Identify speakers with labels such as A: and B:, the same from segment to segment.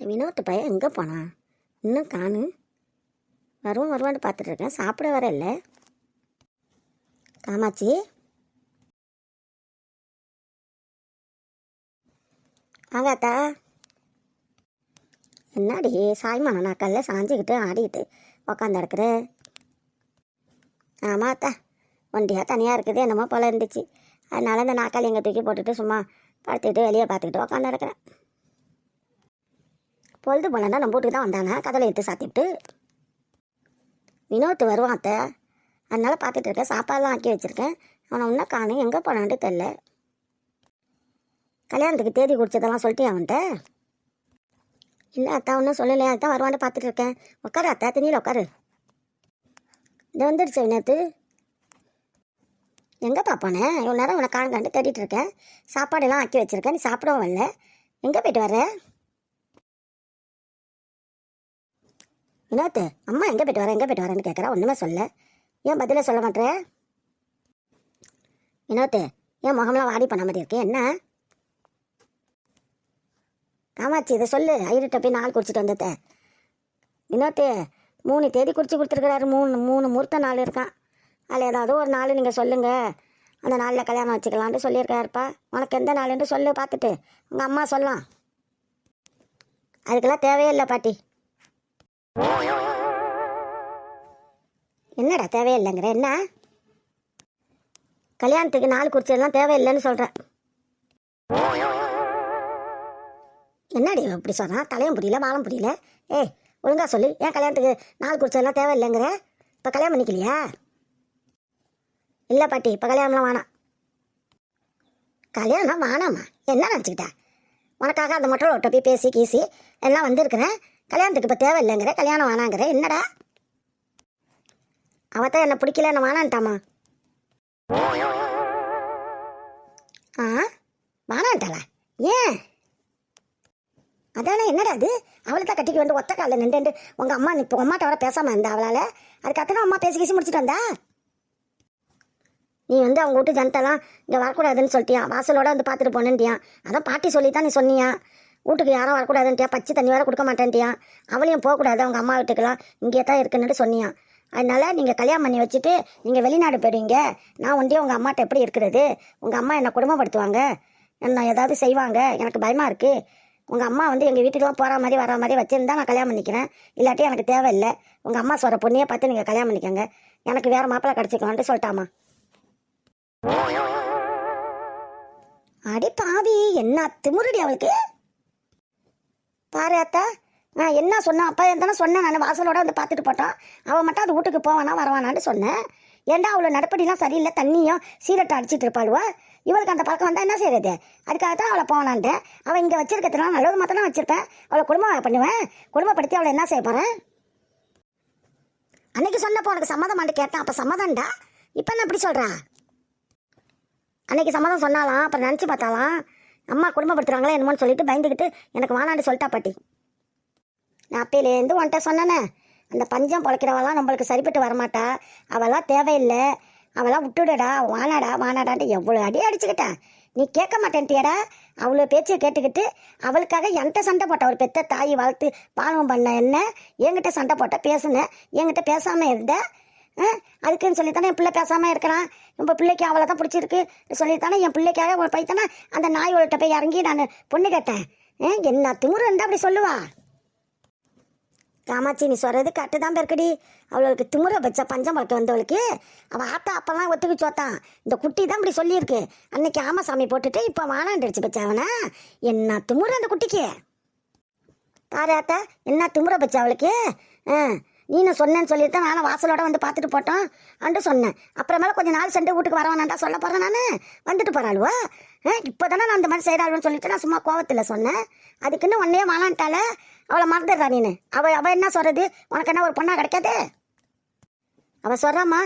A: இந்த வினோத்து பையன் எங்கே போனான் இன்னும் காணு. வருவான் வருவான்னு பார்த்துட்டு இருக்கேன். சாப்பிட வர இல்லை. காமாட்சி. வாங்க என்னடி சாய்மான நாக்கல்ல சாஞ்சிக்கிட்டு ஆடிக்கிட்டு உக்காந்து கிடக்குற ஆமாம் அத்தா. ஒண்டியாக தனியாக இருக்குது என்னமோ போல இருந்துச்சு. அதனால இந்த நாக்கால் எங்கே தூக்கி போட்டுட்டு சும்மா படுத்துக்கிட்டு வெளியே பார்த்துக்கிட்டு உக்காந்து கிடக்குறேன் பொழுது போலன்னா நம்ம வீட்டுக்கு தான் வந்தானே கதவை எடுத்து சாத்திவிட்டு வினோத் வருவான் அத்தை. அதனால் பார்த்துட்டு இருக்கேன். சாப்பாடெலாம் ஆக்கி வச்சுருக்கேன். அவனை இன்னும் காணும். எங்கே போனான்ட்டு தெரில கல்யாணத்துக்கு தேதி குடிச்சதெல்லாம் சொல்லிட்டேன் அவன்கிட்ட? இல்லை அத்தா ஒன்றும் சொல்லலையா. அதான் வருவான்ட்டு பார்த்துட்டு இருக்கேன். உட்காரு அத்தா. திணியில் உட்காரு. இது வந்துடுச்சு நேற்று எங்கே பார்ப்பானே இவ்வளோ நேரம் உன்னை காணாண்டு தேடிட்டு இருக்கேன். சாப்பாடெல்லாம் ஆக்கி வச்சுருக்கேன். நீ சாப்பிடவும் வரல. எங்கே போயிட்டு வர வினோத்து அம்மா எங்கே போயிட்டு வரேன் எங்கே போயிட்டு வரேன்னு கேட்குறா ஒன்றுமே சொல்ல. ஏன் பதிலே சொல்ல மாட்டேற வினோத்து ஏன் முகம்லாம் வாடி பண்ண மாதிரி இருக்கேன் என்ன? காமாச்சி இதை சொல்லு. ஐரிட்ட போய் நாள் குடிச்சிட்டு வந்தத வினோத்து மூணு தேதி குடிச்சு கொடுத்துருக்குறாரு. மூணு மூணு முகூர்த்த நாள் இருக்கான். அதில் ஏதாவது ஒரு நாள் நீங்கள் சொல்லுங்கள் அந்த நாளில் கல்யாணம் வச்சுக்கலான்ட்டு சொல்லியிருக்காருப்பா. உனக்கு எந்த நாளுன்னு சொல்லு பார்த்துட்டு. உங்கள் அம்மா சொல்லலாம். அதுக்கெல்லாம் தேவையே இல்லை பாட்டி. என்னடா தேவையில்லைங்கிற? என்ன? கல்யாணத்துக்கு நாள் குறிச்சதெல்லாம் தேவையில்லைன்னு சொல்கிறேன் என்னடி இப்படி சொல்கிறான் தலையும் புரியல மாலம் புரியல. ஏய் ஒழுங்கா சொல்லி. ஏன் கல்யாணத்துக்கு நாள் குறிச்சதெல்லாம் தேவையில்லைங்கிற? இப்போ கல்யாணம் பண்ணிக்கலையா? இல்லை பாட்டி இப்போ கல்யாணம்லாம் வேணாம். கல்யாணம் வேணாமா என்ன நினச்சிக்கிட்டேன் உனக்காக அந்த மற்றோட போய் பேசி கீசி எல்லாம் வந்திருக்கிறேன். கல்யாணத்துக்கு இப்போ தேவை இல்லைங்கிற கல்யாணம் வேணாங்கிற. என்னடா? அவத்தான் என்னை பிடிக்கல என்ன வேணான்ட்டாமா? ஆ? வேணான்ட்டாளா? ஏன்? அதானே என்னடா அது அவளை தான் கட்டிக்க வந்து ஒத்த காலில் நின்று உங்கள் அம்மா இப்போ அம்மாட்ட வர பேசாமல் இருந்தா அவளால்? அதுக்கப்புறம் அம்மா பேசி பேசி முடிச்சுட்டு வந்தா? நீ வந்து அவங்க வீட்டு ஜனத்தெல்லாம் இங்கே வரக்கூடாதுன்னு சொல்லிட்டியா? வாசலோட வந்து பார்த்துட்டு போனேன்ட்டியான் அதான் பாட்டி சொல்லி தான் நீ சொன்னியா? வீட்டுக்கு யாரும் வரக்கூடாதுன்ட்டியா? பச்சை தண்ணி வேற கொடுக்க மாட்டேன்ட்டியான் அவளையும் போகக்கூடாது அவங்க அம்மா வீட்டுக்கெல்லாம். இங்கே தான் இருக்குன்னுட்டு சொன்னியான் அதனால் நீங்கள் கல்யாணம் பண்ணி வச்சுட்டு நீங்கள் வெளிநாடு போயிடுவீங்க. நான் ஒண்டியே உங்கள் அம்மாட்ட எப்படி இருக்கிறது? உங்கள் அம்மா என்னை குடும்பப்படுத்துவாங்க? என்ன ஏதாவது செய்வாங்க? எனக்கு பயமாக இருக்குது உங்கள் அம்மா வந்து எங்கள் வீட்டுக்கெலாம் போகிற மாதிரி வர மாதிரி வச்சுருந்தா நான் கல்யாணம் பண்ணிக்கிறேன். இல்லாட்டி எனக்கு தேவையில்லை. உங்கள் அம்மா சொல்கிற பொண்ணையே பார்த்து நீங்கள் கல்யாணம் பண்ணிக்கோங்க. எனக்கு வேறு மாப்பிள்ளை கிடச்சிக்கலான்ட்டு சொல்லிட்டாமா. அடி பாவி என்ன திமுருடி அவளுக்கு? பாரு அத்தா நான் என்ன சொன்னேன்? அப்பா தானே சொன்னேன். நான் வாசலோட வந்து பார்த்துட்டு போட்டோம். அவள் மட்டும் அது வீட்டுக்கு போவானா வரவானான்னு சொன்னேன். ஏன்டா அவளை நடப்படிலாம் சரியில்லை தண்ணியும் சீரட்டை அடிச்சிட்டு இருப்பாளுவா இவளுக்கு அந்த பழக்கம் வந்தால் என்ன செய்யறது அதுக்காக தான் அவளை போவானான்ட்டேன் அவள் இங்கே வச்சிருக்கிறதுனால நல்லது மட்டும் தான் வச்சிருப்பேன். அவளை குடும்பம் பண்ணுவேன். குடும்பப்படுத்தி அவளை என்ன செய்ய போகிறேன் அன்னைக்கு சொன்னப்போ உனக்கு சம்மதமான்னு கேட்டேன். அப்போ சம்மதம்டா. இப்போ என்ன இப்படி சொல்கிறா அன்னைக்கு சம்மதம் சொன்னாலாம் அப்புறம் நினச்சி பார்த்தாலாம். அம்மா குடும்பப்படுத்துறாங்களே என்னமோன்னு சொல்லிட்டு பயந்துக்கிட்டு எனக்கு வானாண்டு சொல்லிட்டா பாட்டி. நான் அப்பையிலேருந்து உன்கிட்ட சொன்னேனே அந்த பஞ்சம் பொழைக்கிறவெல்லாம் நம்மளுக்கு சரிப்பட்டு வரமாட்டா அவெல்லாம் தேவையில்லை அவெல்லாம் விட்டுடுடா வானாடா வானாடான்ட்டு எவ்வளோ அடி அடிச்சுக்கிட்டேன். நீ கேட்க மாட்டேன்ட்டியடா அவ்வளோ பேச்சை கேட்டுக்கிட்டு அவளுக்காக என்கிட்ட சண்டை போட்ட ஒரு பெத்த தாய் வளர்த்து பாலம் பண்ண என்ன என்கிட்ட சண்டை போட்ட பேசுனேன் என்கிட்ட பேசாமல் இருந்தேன் அதுக்குன்னு சொல்லித்தானே என் பிள்ளை பேசாமல் இருக்கிறான். நம்ம பிள்ளைக்கு அவளை தான் பிடிச்சிருக்கு. சொல்லித்தானே என் பிள்ளைக்காக ஒரு பைத்தனா அந்த நாய் நாயோள்கிட்ட போய் இறங்கி நான் பொண்ணு கேட்டேன். ஆ, என்ன திமுரு இருந்தால் அப்படி சொல்லுவா? காமாட்சி நீ சொல்றது கரெக்டு தான் பெருக்கடி. அவளுக்கு திமுற வச்ச பஞ்சம் வளர்க்க வந்தவளுக்கு அவள் ஆத்தா அப்பெல்லாம் ஒத்துக்கு சோத்தான். இந்த குட்டி தான் இப்படி சொல்லியிருக்கு. அன்னைக்கு ஆமாசாமி போட்டுட்டு இப்போ வானாண்டிடுச்சு பச்சா அவனா. என்ன திமுற அந்த குட்டிக்கு? பாரு ஆத்தா என்ன திமுற பச்சா அவளுக்கு? ஆ நீனும் சொன்னேன்னு சொல்லிட்டு தான் நானும் வாசலோட வந்து பார்த்துட்டு போட்டோம். அண்டு சொன்னேன். அப்புறமேல கொஞ்சம் நாள் சென்று வீட்டுக்கு வரவானாண்டா சொல்ல போகிறேன் நான். வந்துட்டு போகிறாளுவா இப்போ தானே நான் அந்த மாதிரி செய்கிறாளுன்னு சொல்லிட்டு நான் சும்மா கோவத்தில் சொன்னேன். அதுக்குன்னு உன்னையே மாலான்ட்டால அவளை மறந்துடுறா நீனு. அவள் அவள் என்ன சொல்கிறது உனக்கு என்ன ஒரு பொண்ணாக கிடைக்காது? அவள் சொல்கிறாம்மா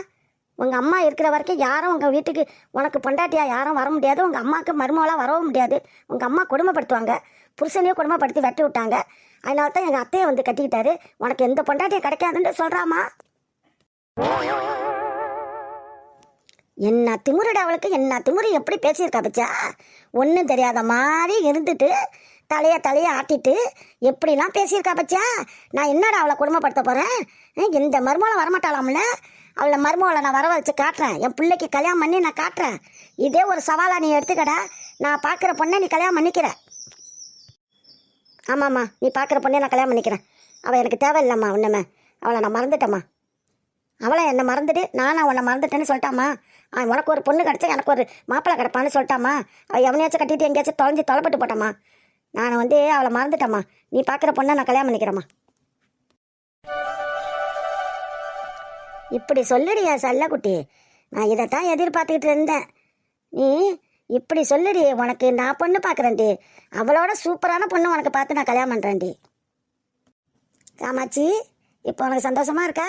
A: உங்கள் அம்மா இருக்கிற வரைக்கும் யாரும் உங்கள் வீட்டுக்கு உனக்கு பொண்டாட்டியா யாரும் வர முடியாது. உங்கள் அம்மாவுக்கு மருமகளாக வரவும் முடியாது. உங்கள் அம்மா கொடுமைப்படுத்துவாங்க. புருஷனையும் கொடுமைப்படுத்தி வெட்டி விட்டாங்க. அதனால தான் எங்கள் அத்தையை வந்து கட்டிக்கிட்டாரு. உனக்கு எந்த பொண்டாட்டியும் கிடைக்காதுன்னு சொல்கிறாமா என்ன திமுருட அவளுக்கு? என்ன திமுரு? எப்படி பேசியிருக்கா பச்சா? ஒன்றும் தெரியாத மாதிரி இருந்துட்டு தலையை தலையை ஆட்டிட்டு எப்படிலாம் பேசியிருக்கா பச்சா? நான் என்னடா அவளை குடும்பப்படுத்த போகிறேன் இந்த மருமகளை வரமாட்டாளாம்ல? அவளை மருமகளை நான் வர வச்சு காட்டுறேன். என் பிள்ளைக்கு கல்யாணம் பண்ணி நான் காட்டுறேன். இதே ஒரு சவாலாக நீ எடுத்துக்கடா. நான் பார்க்குற பொண்ணை நீ கல்யாணம் பண்ணிக்கிற. ஆமாம்மா நீ பார்க்குற பொண்ணே நான் கல்யாணம் பண்ணிக்கிறேன். அவள் எனக்கு தேவையில்லைம்மா ஒன்றுமே அவளை நான் மறந்துட்டேம்மா. அவளை என்னை மறந்துட்டு நானும் உன்னை மறந்துட்டேன்னு சொல்லிட்டாமா அவன் உனக்கு ஒரு பொண்ணு கிடச்சா எனக்கு ஒரு மாப்பிள்ளை கிடப்பான்னு சொல்லிட்டாமா அவள் எவனையாச்சும் கட்டிட்டு எங்கேயாச்சும் தொலைஞ்சி தொலைப்பட்டு போட்டாமா நான் வந்து அவளை மறந்துட்டேம்மா. நீ பார்க்குற பொண்ணை நான் கல்யாணம் பண்ணிக்கிறேம்மா. இப்படி சொல்லுடியா சல்லக்குட்டி? நான் இதைத்தான் எதிர்பார்த்துக்கிட்டு இருந்தேன். நீ இப்படி சொல்லுடி உனக்கு நான் பொண்ணு பார்க்குறேன்டி. அவளோட சூப்பரான பொண்ணு உனக்கு பார்த்து நான் கல்யாணம் பண்ணுறேன்டி காமாட்சி இப்போ உனக்கு சந்தோஷமா இருக்கா?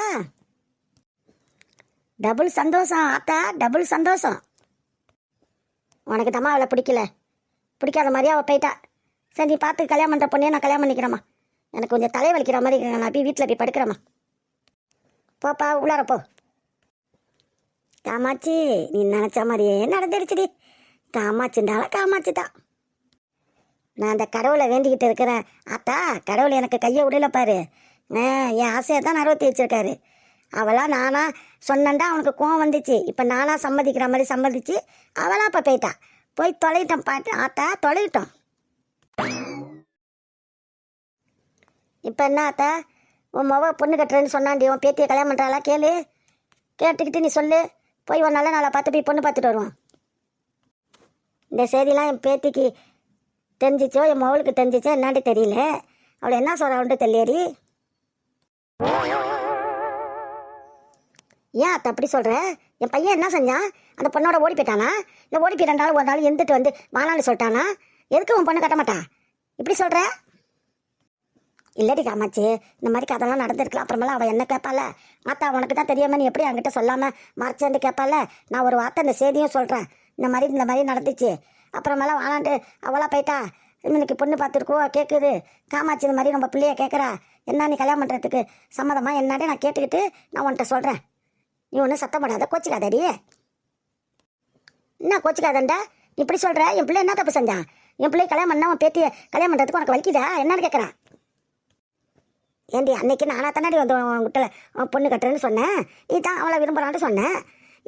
A: டபுள் சந்தோஷம் ஆத்தா டபுள் சந்தோஷம். உனக்கு தம்மா அவளை பிடிக்கல. பிடிக்காத மாதிரியே அவள் போயிட்டா. சரி நீ பார்த்து கல்யாணம் பண்ணுற பொண்ணையே நான் கல்யாணம் பண்ணிக்கிறேம்மா. எனக்கு கொஞ்சம் தலை வலிக்கிற மாதிரி இருக்குங்க நான் போய் வீட்டில் போய் படுக்கிறேம்மா. போப்பா உள்ளார போ. காமாட்சி நீ நினச்ச மாதிரியே நடந்துடுச்சுடி. காமாட்சிண்டால காமாட்சி தான் நான் அந்த கடவுளை வேண்டிக்கிட்டு இருக்கிறேன். ஆத்தா கடவுள் எனக்கு கையை விடல பாரு. என் ஆசையை தான் நிறைவேற்றி வச்சிருக்காரு. அவளா நானா சொன்னண்டா அவனுக்கு கோவம் வந்துச்சு. இப்போ நானாக சம்மதிக்கிற மாதிரி சம்மதிச்சு அவளா இப்போ போயிட்டான் போய் தொலையிட்டோம் பாட்டு. ஆத்தா தொலையிட்டோம் இப்போ என்ன ஆத்தா? உன் மொவ பொண்ணு கட்டுறேன்னு சொன்னாண்டி உன் பேத்தியை கல்யாணம் பண்ணுறாளா கேளு. கேட்டுக்கிட்டு நீ சொல்லு. போய் ஒரு நல்ல நாளை பார்த்து போய் பொண்ணு பார்த்துட்டு வருவான். இந்த செய்திலாம் என் பேத்திக்கு தெரிஞ்சிச்சோ என் மகளுக்கு தெரிஞ்சிச்சோ என்னான்னு தெரியல. அவளை என்ன சொல்கிறான்ட்டு தெரியலடி. ஏன் அத்தை அப்படி சொல்கிற என் பையன் என்ன செஞ்சான்? அந்த பொண்ணோட ஓடி போயிட்டானா? இல்லை ஓடி போயிட்டாலும் ஒரு நாள் எந்திட்டு வந்து வானான்னு சொல்லிட்டானா? எதுக்கு உன் பொண்ணு கட்ட மாட்டான் இப்படி சொல்கிற இல்லடி காமாச்சி இந்த மாதிரி கதைலாம் நடந்திருக்கலாம். அப்புறமெல்லாம் அவள் என்ன கேட்பால மாத்தா உனக்கு தான் தெரியாம நீ எப்படி என்கிட்ட சொல்லாமல் மறைச்சேன்னு கேட்பால நான் ஒரு வார்த்தை இந்த செய்தியும் சொல்கிறேன் இந்த மாதிரி இந்த மாதிரி நடந்துச்சு. அப்புறமெல்லாம் வாழாண்டு அவளா போயிட்டா. இன்னைக்கு பொண்ணு பார்த்துருக்கோ கேட்குது காமாட்சி இந்த மாதிரி நம்ம பிள்ளைய கேட்குறா என்ன நீ கல்யாணம் பண்ணுறதுக்கு சம்மதமாக என்னாடி நான் கேட்டுக்கிட்டு நான் உன்கிட்ட சொல்கிறேன் நீ ஒன்றும் சத்தம் போடாத கோச்சிக்காதடி என்ன கோச்சிக்காதண்டா? நீ இப்படி சொல்கிற என் பிள்ளை என்ன தப்பு செஞ்சான்? என் பிள்ளை கல்யாணம் பண்ணால் உன் பேத்தியை கல்யாணம் பண்ணுறதுக்கு உனக்கு வலிக்குதா? என்னன்னு கேட்குறான் ஏண்டி அன்னைக்கு நானாக தானடி வந்து உங்ககிட்ட உன் பொண்ணு கட்டுறேன்னு சொன்னேன். நீ தான் அவளை விரும்புகிறான்னு சொன்னேன்.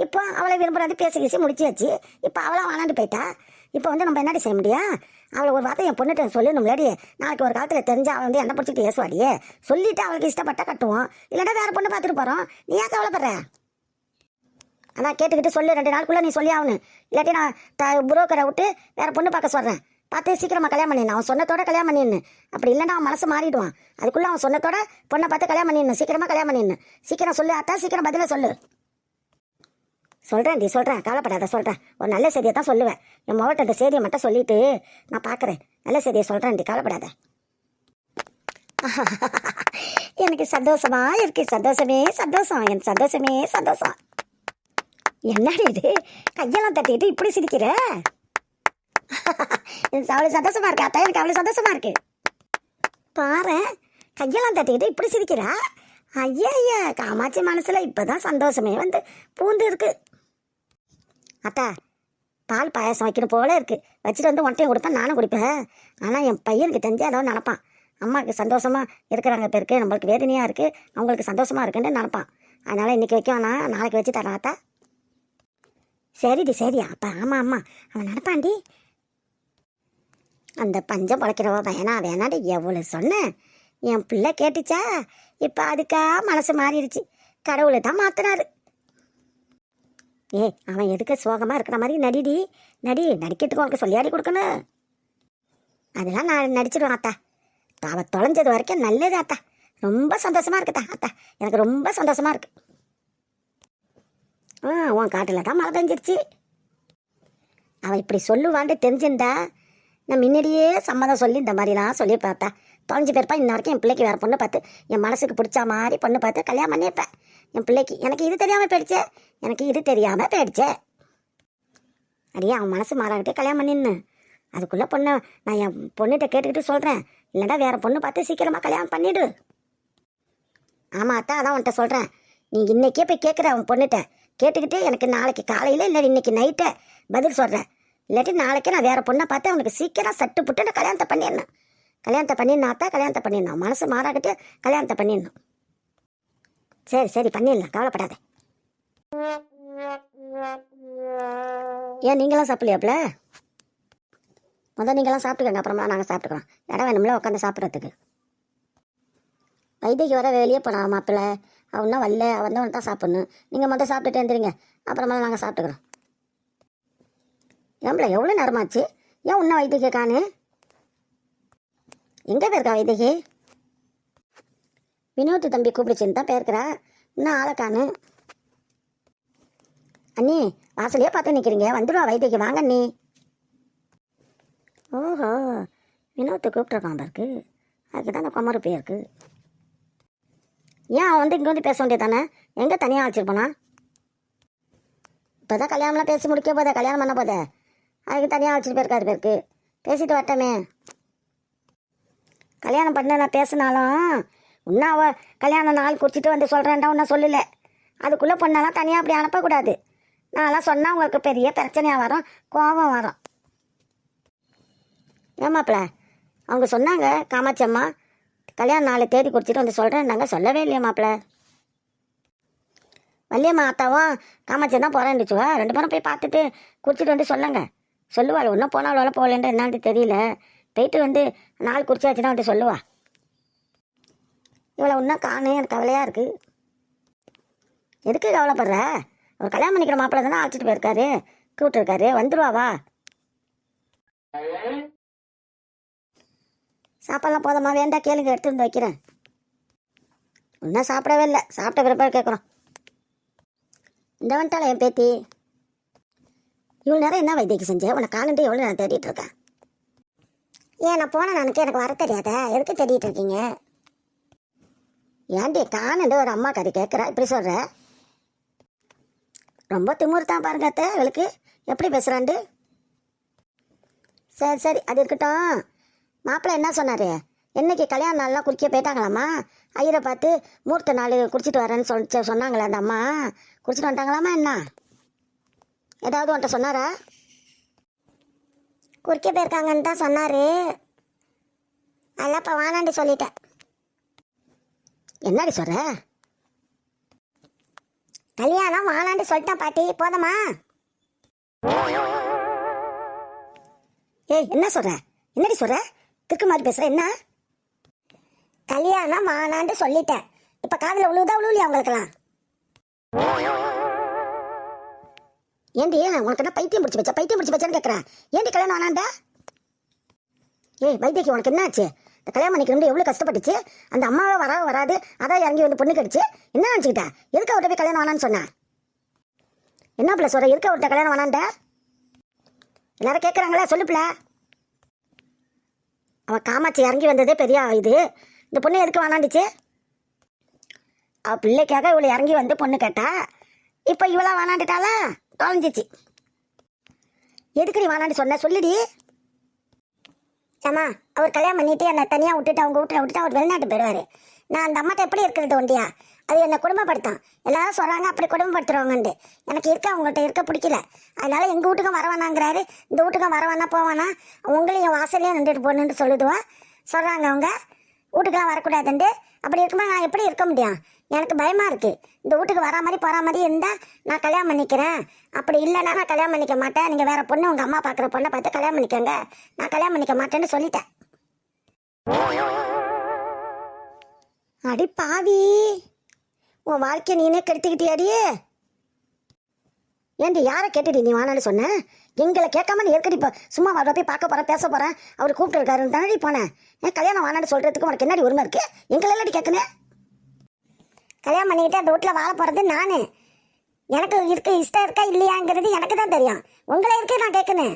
A: இப்போ அவளை விரும்புறாது பேசி பேசி முடிச்சியாச்சு இப்போ அவளா வாழாண்டு போயிட்டா. இப்போ வந்து நம்ம என்னடி செய்ய முடியும் அவளை ஒரு வார்த்தை என் பொண்ணுகிட்ட சொல்லணும்லடி நாளைக்கு ஒரு காலத்தில் தெரிஞ்சு அவள் வந்து என்ன பிடிச்சிட்டு ஏசுவாடியே. சொல்லிவிட்டு அவளுக்கு இஷ்டப்பட்டா கட்டுவோம். இல்லைன்னா வேற பொண்ணு பார்த்துட்டு போகிறோம் நீ ஏன் கவலைப்படுற? அதான் கேட்டுக்கிட்டு சொல்லு. ரெண்டு நாளுக்குள்ளே நீ சொல்லி ஆகணும். இல்லாட்டி நான் த புரோக்கரை விட்டு வேறு பொண்ணு பார்க்க சொல்கிறேன் பார்த்து சீக்கிரமாக கல்யாணம் பண்ணிடணும் அவன் சொன்னதோட கல்யாணம் பண்ணிடணும் அப்படி இல்லைன்னா அவன் மனசு மாறிடுவான். அதுக்குள்ளே அவன் சொன்னதோட பொண்ணை பார்த்து கல்யாணம் பண்ணிடணும் சீக்கிரமாக கல்யாணம் பண்ணிடணும் சீக்கிரம் சொல்லு அத்தா சீக்கிரம் பதிலாக சொல்லு. சொல்கிறேன் டி சொல்கிறேன் கவலைப்படாத சொல்கிறேன் ஒரு நல்ல செய்தியை தான் சொல்லுவேன். என் மகள்கிட்ட அந்த செய்தியை மட்டும் சொல்லிட்டு நான் பார்க்குறேன். நல்ல செய்தியை சொல்கிறேன் டி கவலைப்படாத. எனக்கு சந்தோஷமா இருக்கு. சந்தோஷமே சந்தோஷம். என் சந்தோஷமே சந்தோஷம். என்னடி இது? கையெல்லாம் தட்டிக்கிட்டு இப்படி சிரிக்கிற? எனக்கு அவ்வளோ சந்தோஷமா இருக்கு அத்தா? எனக்கு அவ்வளோ சந்தோஷமா இருக்கு. பாரு கையெல்லாம் தட்டிக்கிட்டு இப்படி சிரிக்கிறா? ஐயா ஐயா காமாட்சி இப்போ தான் சந்தோஷமே வந்து பூந்து இருக்குது அத்தா பால் பாயாசம் வைக்கணும் போல இருக்கு. வச்சுட்டு வந்து ஒன்றையும் கொடுப்பேன் நானும் குடிப்பேன். ஆனால் என் பையனுக்கு தெரிஞ்சு அதோ நினப்பான். அம்மாவுக்கு சந்தோஷமா இருக்கிறாங்க பேருக்கு நம்மளுக்கு வேதனையாக இருக்கு அவங்களுக்கு சந்தோஷமா இருக்குன்னு நினப்பான். அதனால இன்றைக்கி வைக்க வேணாம் நாளைக்கு வச்சு தரேன் அத்தா. சரிடி சரி. அப்பா ஆமாம் ஆமாம் அவன் நடப்பாண்டி அந்த பஞ்சம் பழைக்கிறவ வேணா வேணாடி எவ்வளோ சொன்னேன் என் பிள்ளை கேட்டுச்சா? இப்போ அதுக்கா மனசு மாறிடுச்சு. கடவுளை தான் மாத்தினாரு. ஏ அவன் எதுக்கு சோகமாக இருக்கிற மாதிரி நடிடி? நடி நடிக்கிறதுக்கு உனக்கு சொல்லியாடி கொடுக்கணும்? அதெல்லாம் நான் நடிச்சிடுவேன் அத்தா அவள் தொலைஞ்சது வரைக்கும் நல்லது அத்தா ரொம்ப சந்தோஷமாக இருக்குதா அத்தா எனக்கு ரொம்ப சந்தோஷமாக இருக்கு. ஆ உன் காட்டில் தான் மழை பெஞ்சிருச்சு. அவன் இப்படி சொல்லுவான்ட்டு தெரிஞ்சிருந்தா நான் முன்னாடியே சம்மதம் சொல்லி இந்த மாதிரிலாம் சொல்லி பார்த்தா தொலைஞ்சு போயிருப்பா இன்ன வரைக்கும் என் பிள்ளைக்கு வேறு பொண்ணு பார்த்து என் மனசுக்கு பிடிச்ச மாதிரி பொண்ணு பார்த்து கல்யாணம் பண்ணியிருப்பேன். என் பிள்ளைக்கு. எனக்கு இது தெரியாமல் போயிடுச்சே. எனக்கு இது தெரியாமல் போயிடுச்சே. அடியே அவன் மனசு மாறாகிட்டே கல்யாணம் பண்ணின்னு. அதுக்குள்ளே பொண்ணை நான் என் பொண்ணுகிட்ட கேட்டுக்கிட்டு சொல்கிறேன் இல்லைடா வேறு பொண்ணு பார்த்து சீக்கிரமாக கல்யாணம் பண்ணிவிடு ஆமாம் அத்தா அதான் உன்கிட்ட சொல்கிறேன் நீ இன்றைக்கே போய் கேட்குற அவன் பொண்ணுகிட்ட. கேட்டுக்கிட்டு எனக்கு நாளைக்கு காலையில் இல்லை இன்னைக்கு நைட்டே பதில் சொல்கிறேன் இல்லாட்டி நாளைக்கே நான் வேறு பொண்ணை பார்த்து அவனுக்கு சீக்கிரம் சட்டு புட்டு நான் கல்யாணத்தை பண்ணிடணும். கல்யாணத்தை பண்ணினாத்தான் கல்யாணத்தை பண்ணிடணும். மனசு மாறாக்கிட்டு கல்யாணத்தை பண்ணிடணும். சரி சரி பண்ணிடலாம். கவலைப்படாத. ஏன் நீங்களாம் சாப்பிடலையாப்ல? முதல் நீங்களாம் சாப்பிட்டுக்கங்க அப்புறமா நாங்கள் சாப்பிட்டுக்கிறோம் இடம் வேணும்ல உட்காந்து சாப்பிட்றதுக்கு. வைத்தியக்கு வர வெளியே போனா மாப்பிள்ளை அவனா வரல அவன் தான் சாப்பிட்ணும். நீங்கள் மொதல் சாப்பிட்டுட்டு எழுந்திரிங்க அப்புறமா நாங்கள் சாப்பிட்டுக்கிறோம். ஏம்பல எவ்வளோ நேரமாச்சு? ஏன் உன்ன வைத்தியக்கு காணு எங்கே போயிருக்கா வைத்தியகி வினோத் தம்பி கூப்பிடுச்சுன்னு தான் போயிருக்கிறா இன்னும் ஆளக்கானு அண்ணி வாசலையே பார்த்து நிற்கிறீங்க வந்துடுவா வைத்தியக்கு வாங்க அண்ணி. ஓஹோ வினோத்தை கூப்பிட்ருக்கான் பாருக்கு அதுக்கு தான் குமர குமரு ஏன் அவன் வந்து இங்கே வந்து பேச வேண்டியது தானே எங்கே தனியாக வச்சுருப்பானா? இப்போ தான் கல்யாணம்லாம் பேசி முடிக்க போதே கல்யாணம் பண்ண போதே. அதுக்கு தனியாக வச்சுட்டு போயிருக்காரு பேருக்கு பேசிட்டு வரட்டமே. கல்யாணம் பண்ண நான் பேசினாலும் இன்னும் அவள் கல்யாணம் நாள் குறிச்சிட்டு வந்து சொல்கிறேன்டா ஒன்றும் சொல்லலை. அதுக்குள்ளே பொண்ணெல்லாம் தனியாக அப்படி அனுப்பக்கூடாது. நான்லாம் சொன்னால் உங்களுக்கு பெரிய பிரச்சனையாக வரும் கோபம் வரும். ஏமாப்பிள அவங்க சொன்னாங்க காமாட்சி அம்மா கல்யாணம் நாலு தேதி குறிச்சிட்டு வந்து சொல்கிறேன்னாங்க சொல்லவே இல்லையா மாப்பிள வள்ளியம்மா அத்தாவும் காமாட்சி தான் போகிறேன்னுச்சுவா ரெண்டு பேரும் போய் பார்த்துட்டு குறிச்சிட்டு வந்து சொல்லுங்க. சொல்லுவாள் ஒன்றும் போனாலும் போகலன்ற என்னான்ட்டு தெரியல. போயிட்டு வந்து நாள் குறிச்சாச்சுன்னா வந்து சொல்லுவா. இவளை இன்னும் காணு எனக்கு கவலையாக இருக்குது எதுக்கு கவலைப்படுற? அவர் கல்யாணம் பண்ணிக்கிற மாப்பிள்ள தானே அழைச்சிட்டு போயிருக்காரு. கூப்பிட்டுருக்காரு. வந்துடுவாவா சாப்பாடெல்லாம் போதமா? வேண்டாம் கேளுங்க எடுத்து வந்து வைக்கிறேன். இன்னும் சாப்பிடவே இல்லை. சாப்பிட்ட பிறப்பாடு கேட்குறோம் இந்த வந்துட்டால என் பேத்தி. இவ்வளோ நேரம் என்ன வைத்தியக்கு செஞ்சேன் உன்னை காணுன்ட்டு எவ்வளோ நான் தேடிட்டு இருக்கேன் ஏன் நான் போன நானுக்கு எனக்கு வர தெரியாத? எதுக்கு தேடிட்டு இருக்கீங்க? ஏன்டி காணுண்டு ஒரு அம்மா கதை கேட்குறா இப்படி சொல்கிற ரொம்ப திமுறு தான் பாருங்க அத்தை அவளுக்கு. எப்படி பேசுகிறாண்டு சரி சரி அது இருக்கட்டும். மாப்பிள்ளை என்ன சொன்னார்? என்னைக்கு கல்யாண நாள்லாம் குறிக்க போயிட்டாங்களாம்மா? ஐயரை பார்த்து மூர்த்த நாள் குடிச்சிட்டு வரேன்னு சொல்லி சொன்னாங்களே அந்த அம்மா. குடிச்சிட்டு வந்துட்டாங்களாம்மா என்ன? ஏதாவது உன்ட்ட சொன்னாரா? குறிக்க போயிருக்காங்கன்னு தான் சொன்னார். அதெல்லாம் இப்போ வானாண்டி சொல்லிட்டேன். என்னடி சொல்ற? கல்யாணம் வானாண்டி சொல்லிட்டான் பாட்டி போதமா? ஏய் என்ன சொல்ற? என்னடி சொல்ற? திக்கு மாதிரி பேசுற என்ன? கல்யாணம் வானான்னு சொல்லிட்டேன். இப்ப காதல உழுவுதா உழுவலையா உங்களுக்கெல்லாம்? ஏண்டி உனக்கு என்ன பைத்தியம் பிடிச்சி வச்சா பைத்தியம் பிடிச்சி வச்சான்னு கேட்குறேன் ஏண்டி கல்யாணம் வேணாண்டா ஏய் வைத்தியக்கு உனக்கு என்ன ஆச்சு கல்யாணம் பண்ணிக்கணும் எவ்வளோ கஷ்டப்பட்டுச்சு? அந்த அம்மாவை வரா வராது. அதான் இறங்கி வந்து பொண்ணு கடிச்சு. என்ன நினச்சிக்கிட்ட? எதுக்கு அவர்கிட்ட போய் கல்யாணம் வேணான்னு சொன்னேன் என்ன பிள்ளை சொல்ற? எதுக்கு அவர்கிட்ட கல்யாணம் வேணான்டா எல்லாரும் கேட்குறாங்களா சொல்லுப்பில அவன் காமாட்சி இறங்கி வந்ததே பெரிய இது. இந்த பொண்ணு எதுக்கு வேணாண்டுச்சு? அவ பிள்ளைக்காக இவளை இறங்கி வந்து பொண்ணு கேட்டா. இப்போ இவளா வேணாண்டுட்டாளா? தொலைஞ்சிச்சு. எதுக்கு நீ வேணாண்டு சொன்ன? சொல்லுடி. ஏம்மா அவர் கல்யாணம் பண்ணிட்டு என்னை தனியாக விட்டுட்டு அவங்க வீட்டில் விட்டுட்டு அவர் வெளிநாட்டு போயிடுவார். நான் அந்த அம்மாட்ட எப்படி இருக்கிறது ஒண்டியா அது என்னை குடும்பப்படுத்தும். எல்லாரும் சொல்கிறாங்க அப்படி குடும்பப்படுத்துறவங்கண்டு எனக்கு இருக்க அவங்கள்ட்ட இருக்க பிடிக்கல. அதனால எங்கள் வீட்டுக்கும் வர வேணாங்கிறாரு. இந்த வீட்டுக்கும் வர போவானா உங்களையும் வாசல்லையே நின்றுட்டு போகணுன்னு சொல்லுதுவா. சொல்கிறாங்க அவங்க. வீட்டுக்கெல்லாம் வரக்கூடாதுண்டு அப்படி இருக்கும்போது நான் எப்படி இருக்க முடியும்? எனக்கு பயமாக இருக்குது இந்த வீட்டுக்கு வரா மாதிரி போகிற மாதிரி இருந்தால் நான் கல்யாணம் பண்ணிக்கிறேன். அப்படி இல்லைன்னா நான் கல்யாணம் பண்ணிக்க மாட்டேன். நீங்கள் வேற பொண்ணு உங்கள் அம்மா பார்க்குற பொண்ணை பார்த்து கல்யாணம் பண்ணிக்கோங்க. நான் கல்யாணம் பண்ணிக்க மாட்டேன்னு சொல்லிட்டேன். அடி பாவி. உன் வாழ்க்கையை நீனே கெடுத்துக்கிட்டியாடி? ஏண்டி யாரை கேட்டுடி நீ வானான்னு சொன்ன? எங்களை கேட்காம நீ ஏற்கனவே இப்போ சும்மா அவரை போய் பார்க்க போகிறேன் பேச போகிறேன் அவர் கூப்பிட்டுருக்காருன்னு தானடி போனேன். ஏன் கல்யாணம் வானான்னு சொல்கிறதுக்கு உனக்கு என்னடி உரிமை இருக்குது எங்களை இல்லடி கேட்கணும் கல்யாணம் பண்ணிக்கிட்டு அந்த வீட்டில் வாழ போகிறது நான். எனக்கு இருக்க இஷ்டம் இருக்கா இல்லையாங்கிறது எனக்கு தான் தெரியும். உங்களை இருக்கே நான் கேட்கணும்.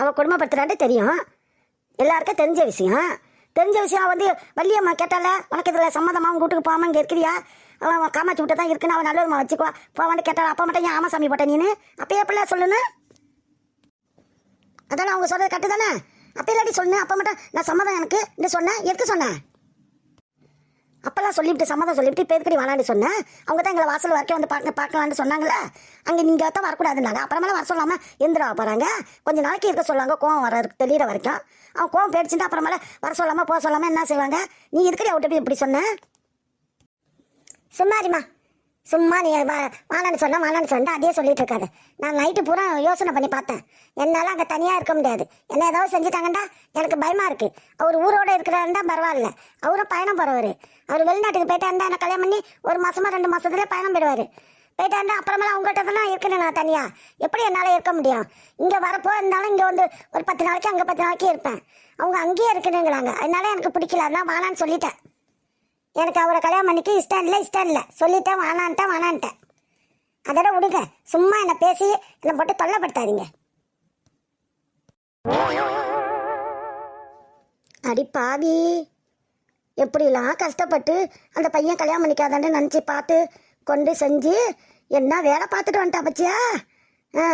A: அவள் குடும்பப்படுத்துறாண்டு தெரியும். எல்லாருக்கும் தெரிஞ்ச விஷயம். தெரிஞ்ச விஷயம் வந்து வள்ளியம்மா கேட்டால உனக்கு இதில் சம்மந்தமாக உங்க வீட்டுக்கு போகாம இங்கே இருக்கிறியா? அவன் காமாச்சி விட்டு தான் இருக்குன்னு அவன் நல்ல வச்சுக்குவா. போவான்னு கேட்டால அப்பா மட்டும் ஏன் ஆமாசாமி போட்ட நீனு? அப்பயே எப்படிலாம் சொல்லுன்னு? அதானே அவங்க சொல்கிறது கட்டு தானே? அப்போ இல்லாட்டி சொன்னேன். அப்போ மட்டும் நான் சம்மதம் எனக்கு. இந்த சொன்னேன் எதுக்கு சொன்னேன் அப்போல்லாம் சொல்லிவிட்டு சம்மதம் சொல்லிவிட்டு இப்போ எதுக்கடி வேணான்னு சொன்னேன் அவங்க தான் எங்களை வாசல் வரைக்கும் வந்து பார்க்க பார்க்கலான்னு சொன்னாங்களே அங்கே நீங்கள் தான் வரக்கூடாதுன்னாங்க. அப்புறமேல வர சொல்லாமல் எந்திரா போகிறாங்க கொஞ்ச நாளைக்கு இருக்க சொல்லாங்க கோவம் வர தெளிகிற வரைக்கும். அவன் கோவம் போயிடுச்சுட்டு அப்புறமேல வர சொல்லாமல் போக சொல்லாமல் என்ன செய்வாங்க? நீ எதுக்கடி அவட்ட போய் இப்படி சொன்ன? சும்மாரிம்மா சும்மா நீ வா- வானான்னு சொன்னா வானான்னு அதே சொல்லிட்டு இருக்காது. நான் நைட்டு பூரா யோசனை பண்ணி பார்த்தேன். என்னால் அங்கே தனியாக இருக்க முடியாது. என்ன ஏதாவது செஞ்சுட்டாங்கண்டா எனக்கு பயமாக இருக்குது அவர் ஊரோட இருக்கிறாருந்தா பரவாயில்ல. அவரும் பயணம் போகிறவர் அவர் வெளிநாட்டுக்கு போயிட்டாருந்தா என்னை கல்யாணம் பண்ணி ஒரு மாதமாக ரெண்டு மாதத்துலேயே பயணம் போடுவார் போயிட்டா இருந்தால் அப்புறமெல்லாம் அவங்ககிட்ட தான் இருக்கணும் நான் தனியாக எப்படி என்னால் இருக்க முடியும்? இங்கே வரப்போ இருந்தாலும் இங்கே வந்து ஒரு பத்து நாளைக்கு அங்கே பத்து நாளைக்கு இருப்பேன். அவங்க அங்கேயே இருக்கணுங்கிறாங்க. அதனால எனக்கு பிடிக்கல. அதான் வாழான்னு சொல்லிட்டேன். எனக்கு அவரை கல்யாணம் பண்ணிக்க இஷ்டம் இல்லை இஷ்டம் இல்லை. சொல்லிட்டேன் வேணான்ட்டேன் வேணான்ட்டேன் அதோட விடுங்க. சும்மா என்னை பேசி என்னை போட்டு தொல்லைப்படுத்தாதீங்க. அடி பாவி. எப்படிலாம் கஷ்டப்பட்டு அந்த பையன் கல்யாணம் பண்ணிக்காதான்னு நினச்சி பார்த்து கொண்டு செஞ்சு என்ன வேலை பார்த்துட்டு வந்துட்டா பச்சியா ஆ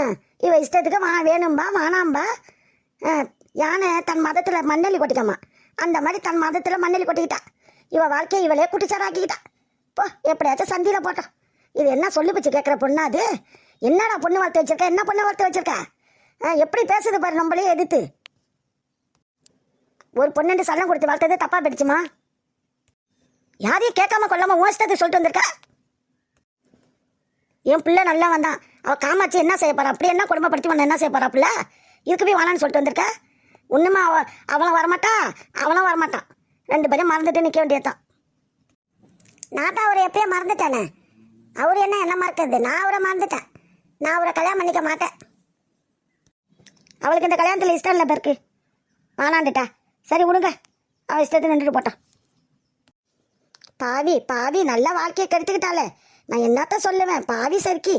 A: இவ இஷ்டத்துக்கு வா வேணும்பா வானாம்பா ஆ, யானை தன் மதத்தில் மண்ணெல்லி கொட்டிக்காமா. அந்த மாதிரி தன் மதத்தில் மண்ணெல்லி கொட்டிக்கிட்டா. இவள் வாழ்க்கையை இவளே குட்டிச்சாராக்கிக்கிட்டா. போ எப்படியாச்சும் சந்தியில் போட்டோம். இது என்ன சொல்லி போச்சு கேட்குற பொண்ணா அது? என்னடா பொண்ணு வளர்த்து வச்சிருக்க? என்ன பொண்ணு வளர்த்து வச்சிருக்க? ஆ, எப்படி பேசுது பாரு நம்மளே எதிர்த்து. ஒரு பொண்ணு சல்லம் கொடுத்து வளர்த்தது தப்பா போயிடுச்சுமா? யாரையும் கேட்காம கொள்ளாம உன் சொல்லிட்டு வந்திருக்க? என் பிள்ளை நல்லா வந்தான். அவள் காமாட்சி என்ன செய்ய போறா? அப்படி என்ன குடும்பப்படுத்தி வந்த என்ன செய்ய போறா பிள்ளை? இதுக்கு போய் வேணான்னு சொல்லிட்டு வந்திருக்க? ஒண்ணுமா அவ அவளும் வரமாட்டா? அவனும் வரமாட்டான் ரெண்டு பேரும் மறந்துட்டு நிற்க வேண்டியதுதான். நான் தான் அவரை எப்பயோ மறந்துட்டேனே. அவர் என்ன என்ன மறக்கிறது? நான் அவரை மறந்துட்டேன். நான் அவரை கல்யாணம் பண்ணிக்க மாட்டேன். அவளுக்கு இந்த கல்யாணத்தில் இஷ்டம் இல்லை பேருக்கு வேணாண்டுட்டா சரி விடுங்க அவள் இஷ்டத்துக்கு நின்றுட்டு போட்டான். பாவி பாவி நல்ல வாழ்க்கையை கெடுத்துக்கிட்டாளே. நான் என்னத்த சொல்லுவேன்? பாவி சறுக்கி.